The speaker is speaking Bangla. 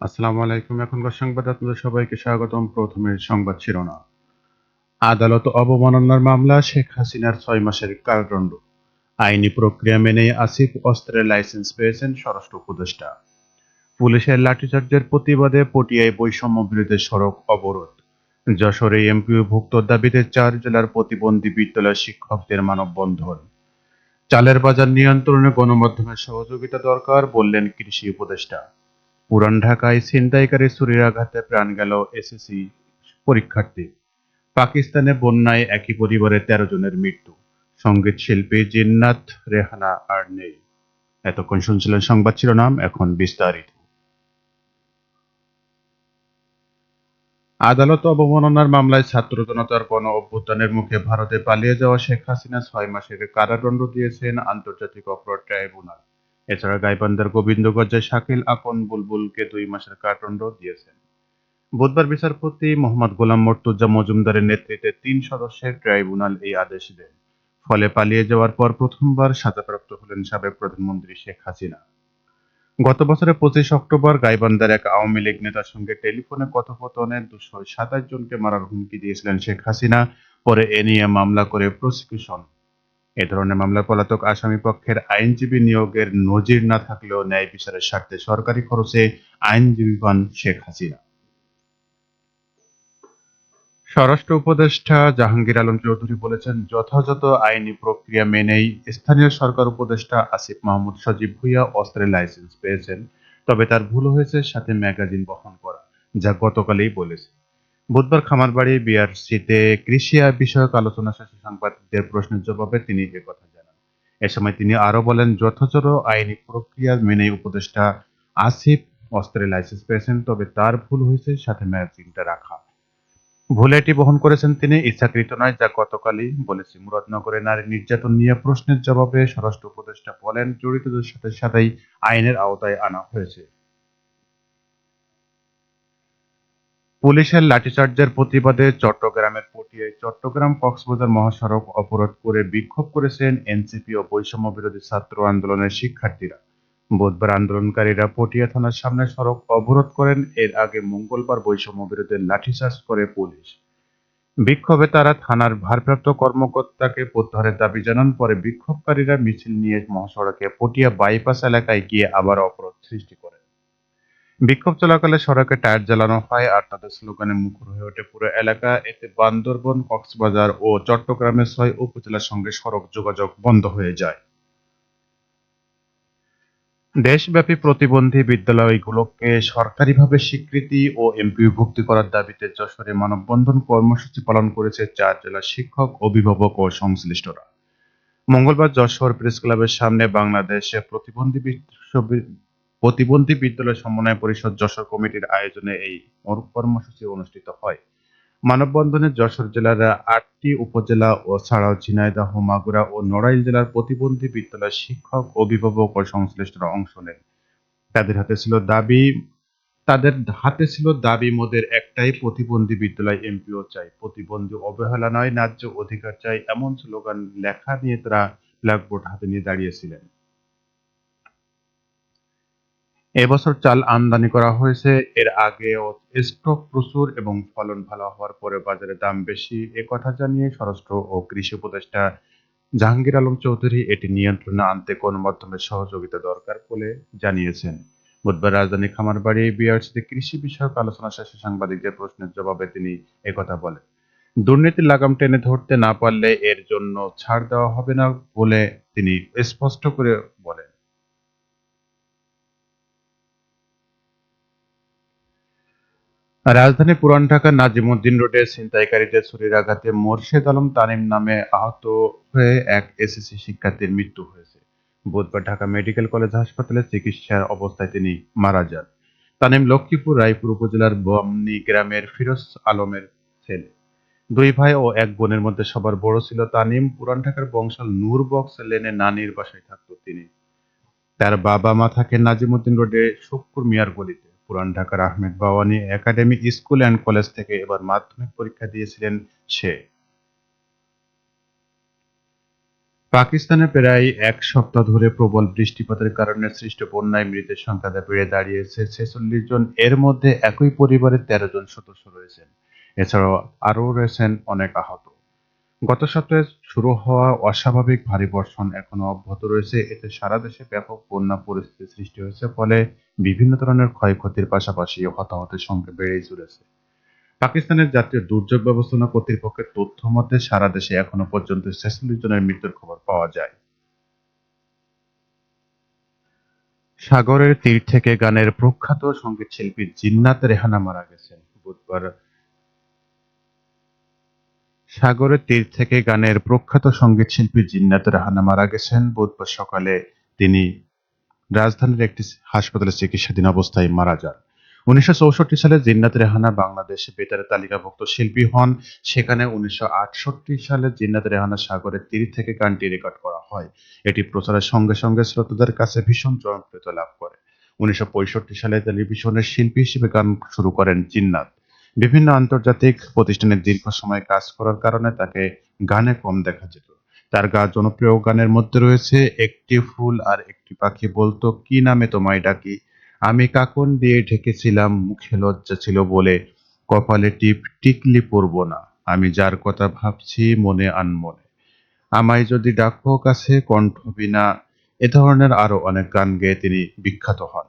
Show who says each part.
Speaker 1: আসসালামু আলাইকুম। এখনকার সংবাদ আপনাদের সবাইকে স্বাগতম। প্রথমে সংবাদ শিরোনাম। আদালত অবমাননার মামলা শেখ হাসিনার ছয় মাসের কারাদণ্ড। আইনি প্রক্রিয়া মেনে আসিফ অস্ত্রের লাইসেন্স পেয়েছেন স্বরাষ্ট্র উপদেষ্টা। পুলিশের লাঠিচার্জের প্রতিবাদে পটিয়ায় বৈষম্য বিরোধী সড়ক অবরোধ। যশোরে এমপিও ভুক্ত দাবিতে চার জেলার প্রতিবন্ধী বিদ্যালয় শিক্ষকদের মানববন্ধন। চালের বাজার নিয়ন্ত্রণে গণমাধ্যমের সহযোগিতা দরকার বললেন কৃষি উপদেষ্টা। পুরান ঢাকায় ছিনতাইকারী ছুরির আঘাতে প্রাণ গেল এসএসসি পরীক্ষার্থী। পাকিস্তানে বন্যায় একই পরিবারের তেরো জনের মৃত্যু। সংগীত শিল্পী জিন্নাত রেহানা আর নেই। এতক্ষণ শুনছিলেন সংবাদ শিরোনাম, এখন বিস্তারিত। আদালত অবমাননার মামলায় ছাত্র জনতার গণ অভ্যুত্থানের মুখে ভারতে পালিয়ে যাওয়া শেখ হাসিনা ছয় মাসের কারাদণ্ড দিয়েছেন আন্তর্জাতিক অপরাধ ট্রাইব্যুনাল। এছাড়া গাইবান্ধার গোবিন্দগঞ্জে শাকিল আকন বুলবুলকে দুই মাসের কারাদণ্ড দিয়েছেন। বুধবার বিচারপতি মোহাম্মদ গোলাম মর্তুজা মজুমদারের নেতৃত্বে তিন সদস্যের ট্রাইব্যুনাল এই আদেশ দেন। ফলে পালিয়ে যাওয়ার পর প্রথমবার সাজাপ্রাপ্ত হলেন সাবেক প্রধানমন্ত্রী শেখ হাসিনা। গত বছরের পঁচিশ অক্টোবর গাইবান্ধার এক আওয়ামী লীগ নেতার সঙ্গে টেলিফোনে কথোপকথনে দুশো সাতাশ জনকে মারার হুমকি দিয়েছিলেন শেখ হাসিনা। পরে এ নিয়ে মামলা করে প্রসিকিউশন এ ধরনের মামলার পলাতক আসামি পক্ষের আইনজীবী নিয়োগের নজির না থাকলেও ন্যায় বিচারের স্বার্থে সরকারি খরচে আইনজীবী পান শেখ হাসিনা। স্বরাষ্ট্র উপদেষ্টা জাহাঙ্গীর আলম চৌধুরী বলেছেন, যথাযথ আইনি প্রক্রিয়া মেনেই স্থানীয় সরকার উপদেষ্টা আসিফ মাহমুদ সজীব ভুইয়া অস্ত্রের লাইসেন্স পেয়েছেন, তবে তার ভুল হয়েছে, সাথে ম্যাগাজিন বহন করা, যা গতকালই বলেছে। বুধবার খামারবাড়ি বিআরসিতে কৃষি আয় বিষয়ক আলোচনা শেষে সাংবাদিকদের প্রশ্নের জবাবে তিনি এ কথা জানান। এ সময় তিনি আরও বলেন, যথাযথ আইনি প্রক্রিয়া মেনে উপদেষ্টা আসিফ অস্ত্রের লাইসেন্স পেয়েছেন, তবে তার ভুল হয়েছে, সাথে ম্যাগাজিনটা রাখা। ভুলে এটি বহন করেছেন তিনি, ইচ্ছাকৃত নয়, যা গতকালই বলেছি মুরাদনগরে নারী নির্যাতন নিয়ে প্রশ্নের জবাবে স্বরাষ্ট্র উপদেষ্টা বলেন, জড়িতদের সাথে সাথেই আইনের আওতায় আনা হয়েছে। পুলিশের লাঠিচার্জের প্রতিবাদে চট্টগ্রামের পটিয়ায় চট্টগ্রাম কক্সবাজার মহাসড়ক অবরোধ করে বিক্ষোভ করেছেন এনসিপি ও বৈষম্য বিরোধী ছাত্র আন্দোলনের শিক্ষার্থীরা। বুধবার আন্দোলনকারীরা পটিয়া থানার সামনে সড়ক অবরোধ করেন। এর আগে মঙ্গলবার বৈষম্য বিরোধী লাঠিচার্জ করে পুলিশ। বিক্ষোভে তারা থানার ভারপ্রাপ্ত কর্মকর্তাকে প্রত্যাহারের দাবি জানান। পরে বিক্ষোভকারীরা মিছিল নিয়ে মহাসড়কে পটিয়া বাইপাস এলাকায় গিয়ে আবার অবরোধ সৃষ্টি করে। বিক্ষোভ চলাকালে সড়কে টায়ার জ্বালানো হয় আর তাদের স্লোগানে মুখর হয়ে ওঠে পুরো এলাকা। এতে বান্দরবন, কক্সবাজার ও চট্টগ্রামের ছয় উপজেলার সঙ্গে সড়ক যোগাযোগ বন্ধ হয়ে যায়। দেশব্যাপী প্রতিবন্ধী বিদ্যালয়গুলোকে সরকারিভাবে স্বীকৃতি ও এমপিভুক্তি করার দাবিতে যশোরে মানববন্ধন কর্মসূচি পালন করেছে চার জেলার শিক্ষক, অভিভাবক ও সংশ্লিষ্টরা। মঙ্গলবার যশোর প্রেস ক্লাবের সামনে বাংলাদেশে প্রতিবন্ধী প্রতিবন্ধী বিদ্যালয় সমন্বয় পরিষদ যশোর কমিটির আয়োজনে এই কর্মসূচি অনুষ্ঠিত হয়। মানববন্ধনে যশোর জেলার আটটি উপজেলা ও ছাড়াও ঝিনাইদহ, মাগুরা ও নড়াইল জেলার প্রতিবন্ধী বিদ্যালয়ের শিক্ষক, অভিভাবক ও সংশ্লিষ্টরা অংশ নেন। তাদের হাতে ছিল দাবি, তাদের হাতে ছিল দাবি, মোদের একটাই প্রতিবন্ধী বিদ্যালয় এমপিও চাই। প্রতিবন্ধী অবহেলা নয়, ন্যায্য অধিকার চাই, এমন স্লোগান লেখা নিয়ে তারা ব্ল্যাকবোর্ড হাতে নিয়ে দাঁড়িয়েছিলেন। এবছর চাল আমদানি করা হয়েছে। এর আগেও স্টক প্রচুর এবং ফলন ভালো হওয়ার পরে বাজারে দাম বেশি। এ কথা জানিয়ে স্বরাষ্ট্র ও কৃষি উপদেষ্টা জাহাঙ্গীর আলম চৌধুরী এটি নিয়ন্ত্রণে আনতে গণমাধ্যমের সহযোগিতা দরকার বলে জানিয়েছেন। বুধবার রাজধানী খামারবাড়ি বিআরসিতে কৃষি বিষয়ক আলোচনা শেষে সাংবাদিকদের প্রশ্নের জবাবে তিনি একথা বলেন, দুর্নীতির লাগাম টেনে ধরতে না পারলে এর জন্য ছাড় দেওয়া হবে না বলে তিনি স্পষ্ট করে বলেন। রাজধানী পুরান ঢাকার নাজিমুদ্দিন রোডে ছিনতাইকারীদের ছুরির আঘাতে মোর্শেদ আলম তানিম নামে আহত হয়ে এক এসএসসি শিক্ষার্থীর মৃত্যু হয়েছে। বুধবার ঢাকা মেডিকেল কলেজ হাসপাতালে চিকিৎসার অবস্থায় তিনি মারা যান। তানিম লক্ষ্মীপুর, রায়পুর উপজেলার বমনি গ্রামের ফিরোজ আলমের ছেলে। দুই ভাই ও এক বোনের মধ্যে সবার বড় ছিল তানিম। পুরান ঢাকার বংশাল নূর বক্স লেনে নানির বাসায় থাকতো তিনি। তার বাবা মা থাকেন নাজিমুদ্দিন রোডে শুক্কুর মিয়ার গলিতে। পুরান ঢাকার Ahmed Bawani academy school and college থেকে এবার মাধ্যমিক পরীক্ষা দিয়েছিলেন সে। পাকিস্তানে প্রায় এক সপ্তাহ ধরে প্রবল বৃষ্টিপাতের কারণে সৃষ্ট বন্যায় মৃতের সংখ্যা বেড়ে দাঁড়িয়েছে ছেচল্লিশ জন। এর মধ্যে একই পরিবারের তেরো জন সদস্য রয়েছেন। এছাড়াও আরও রয়েছেন অনেক আহত। গত সপ্তাহে শুরু হওয়া অস্বাভাবিক ভারী বর্ষণ এখনও অব্যাহত রয়েছে। এতে সারা দেশে ব্যাপক বন্যা পরিস্থিতি সৃষ্টি হয়েছে, ফলে বিভিন্ন ধরনের ক্ষয়ক্ষতির পাশাপাশি হতাহতের সংখ্যা বেড়েই চলেছে। পাকিস্তানের জাতীয় দুর্যোগ ব্যবস্থাপনা কর্তৃপক্ষের তথ্য মতে, সারা দেশে এখনও পর্যন্ত ছেচল্লিশ জনের মৃত্যুর খবর পাওয়া যায়। সাগরের তীর থেকে গানের প্রখ্যাত সংগীত শিল্পী জিন্নাত রেহানা মারা গেছেন। বুধবার সাগরের তীর থেকে গানের প্রখ্যাত সংগীত শিল্পী জিন্নাত রেহানা মারা গেছেন। বুধবার সকালে তিনি রাজধানীর একটি হাসপাতালে চিকিৎসাধীন অবস্থায় মারা যান। উনিশশো চৌষট্টি সালে জিন্নাত রেহানা বাংলাদেশে বেতারে তালিকাভুক্ত শিল্পী হন। সেখানে উনিশশো আটষট্টি সালে জিন্নাত রেহানা সাগরের তীর থেকে গানটি রেকর্ড করা হয়। এটি প্রচারের সঙ্গে সঙ্গে শ্রোতাদের কাছে ভীষণ জনপ্রিয়তা লাভ করে। উনিশশো পঁয়ষট্টি সালে টেলিভিশনের শিল্পী হিসেবে গান শুরু করেন জিন্নাত। বিভিন্ন আন্তর্জাতিক প্রতিষ্ঠানে দীর্ঘ সময় কাজ করার কারণে তাকে গানে কম দেখা যেত। তার গা জনপ্রিয় গানের মধ্যে রয়েছে, একটি ফুল আর একটি পাখি বলতো, কি নামে তোমায় ডাকি? আমি কাকন দিয়ে ঢেকেছিলাম, মুখে লজ্জা ছিল বলে। কপালে টিপ টিকলি পরব না, আমি যার কথা ভাবছি মনে আনমনে। আমায় যদি ডাকো কাছে কণ্ঠ বিনা, এ ধরনের আরও অনেক গান গেয়ে তিনি বিখ্যাত হন।